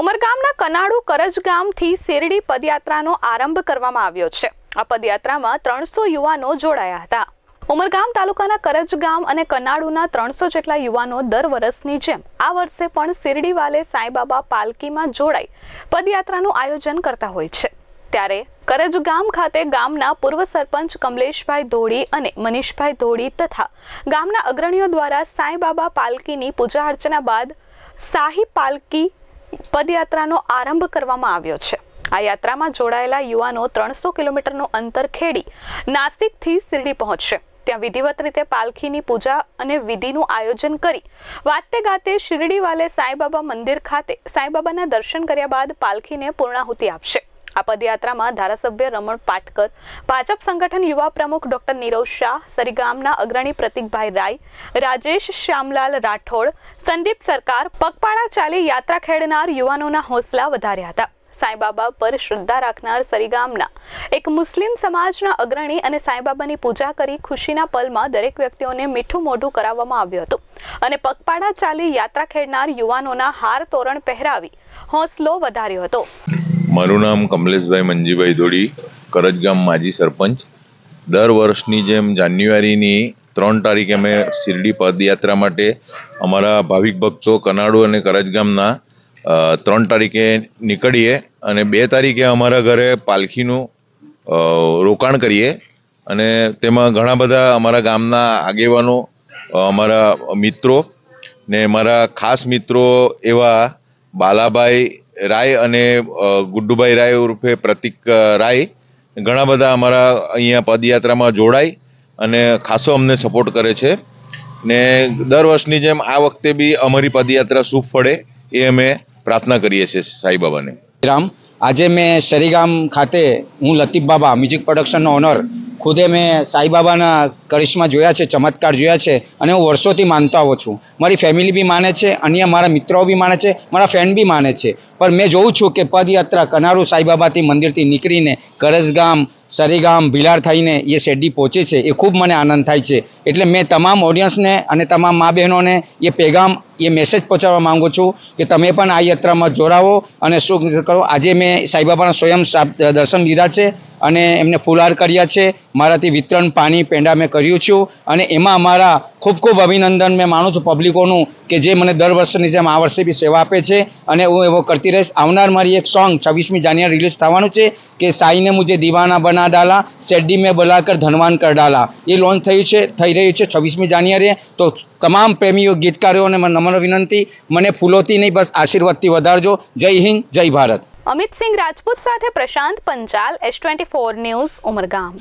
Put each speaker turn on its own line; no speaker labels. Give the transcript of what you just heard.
ઉમરગામના કનાડુ કરજ ગામથી શેરડી પદયાત્રાનો આરંભ કરવામાં આવ્યો છે. આ પદયાત્રામાં ત્રણસો યુવાનો જોડાયા હતા. ઉમરગામ તાલુકાના કરજ ગામ અને કનાડુના ત્રણસો જેટલા યુવાનો દર વર્ષની જેમ આ વર્ષે પણ શિરડીવાલે સાંઈબાબા પાલકીમાં જોડાઈ પદયાત્રાનું આયોજન કરતા હોય છે. ત્યારે કરજ ગામ ખાતે ગામના પૂર્વ સરપંચ કમલેશભાઈ ધોડી અને મનીષભાઈ ધોડી તથા ગામના અગ્રણીઓ દ્વારા સાંઈબાબા પાલકીની પૂજા અર્ચના બાદ શાહી પાલકી પદયાત્રાનો આરંભ કરવામાં આવ્યો છે. આ યાત્રામાં જોડાયેલા યુવાનો ત્રણસો કિલોમીટરનું અંતર ખેડી નાસિકથી શિરડી પહોંચશે. ત્યાં વિધિવત રીતે પાલખીની પૂજા અને વિધિનું આયોજન કરી વાતે ગાતે શિરડીવાલે સાંઈબાબા મંદિર ખાતે સાંઈબાબાના દર્શન કર્યા બાદ પાલખીને પૂર્ણાહુતિ આપશે. આ પદયાત્રામાં ધારાસભ્ય રમણ પાટકર, ભાજપ સંગઠન યુવા પ્રમુખ ડોક્ટર નીરવ શાહ, સરીગામના અગ્રણી પ્રતિકભાઈ રાય, રાજેશ શ્યામલાલ રાઠોડ, સંદીપ સરકાર, પગપાળા ચાલી યાત્રા ખેડનાર યુવાનોના હોંસલા વધાર્યા હતા. સાંઈબાબા પર શ્રદ્ધા રાખનાર સરીગામના એક મુસ્લિમ સમાજના અગ્રણી અને સાંઈબાબાની પૂજા કરી ખુશીના પલમાં દરેક વ્યક્તિઓને મીઠું મોઢું કરાવવામાં આવ્યું હતું અને પગપાળા ચાલી યાત્રા ખેડનાર યુવાનોના હાર તોરણ પહેરાવી હોંસલો વધાર્યો હતો.
મારું નામ કમલેશભાઈ મંજીભાઈ ધોડી કરજ ગામ માજી સરપંચ. દર વર્ષની જેમ જાન્યુઆરીની ત્રણ તારીખે અમે શિરડી પદયાત્રા માટે અમારા ભાવિક ભક્તો કનાડુ અને કરજ ગામના ત્રણ તારીખે નીકળીએ અને બે તારીખે અમારા ઘરે પાલખીનું રોકાણ કરીએ. અને તેમાં ઘણા બધા અમારા ગામના આગેવાનો અમારા મિત્રો ને મારા ખાસ મિત્રો એવા બાલાભાઈ રાય અને ગુડ્ડુભાઈ રાય ઉર્ફે પ્રતિક રાય ઘણા બધા અમારા અહીંયા પદયાત્રામાં જોડાય અને ખાસો અમને સપોર્ટ કરે છે. ને દર વર્ષની જેમ આ વખતે બી અમારી પદયાત્રા શુભ ફળે એ અમે પ્રાર્થના કરીએ છીએ સાંઈબાબાને.
રામ, આજે મેં શરીગામ ખાતે હું લતીફ બાબા મ્યુઝિક પ્રોડક્શનનો ઓનર ખુદે મેં સાંઈબાબાના કરિશ્મા જોયા છે, ચમત્કાર જોયા છે અને હું વર્ષોથી માનતો આવું છું. મારી ફેમિલી બી માને છે, અન્ય મારા મિત્રો બી માને છે, મારા ફ્રેન્ડ બી માને છે. પણ મેં જોઉં છું કે પદયાત્રા કનારુ સાંઈબાબાથી મંદિરથી નીકળીને કરજગામ, સરીગામ, ભીલાર થઈને એ શેરડી પહોંચે છે, એ ખૂબ મને આનંદ થાય છે. એટલે મેં તમામ ઓડિયન્સને અને તમામ મા બહેનોને એ પેગામ, એ મેસેજ પહોંચાડવા માંગુ છું કે તમે પણ આ યાત્રામાં જોડાવો અને શું કરો. આજે મેં સાંઈબાબાના સ્વયં દર્શન લીધા છે. અને એમને ફુલાર કર્યા છે. મારાથી વિતરણ પાણી પેંડા મેં કર્યું છું અને એમાં અમારા ખૂબ ખૂબ અભિનંદન. મેં માનું છું પબ્લિકોનું કે જે મને દર વર્ષની જેમ આ વર્ષે બી સેવા આપે છે અને હું એવો કરતી રહીશ. આવનાર મારી એક સોંગ છવ્વીસમી જાન્યુઆરી રિલીઝ થવાનું છે કે સાઈને મુજે દીવાના બના ડાલા, શેરડી મેં બલાકર ધનવાન કર ડાલા. એ લોન્ચ થયું છે, થઈ રહ્યું છે છવ્વીસમી જાન્યુઆરીએ. તો તમામ પ્રેમીઓ, ગીતકારોને મને નમ્ર વિનંતી. મને ફૂલોથી નહીં, બસ આશીર્વાદથી વધારજો. જય હિન્દ, જય ભારત.
અમિત સિંહ રાજપૂત સાથે Prashant Panchal S twenty four news Umargam.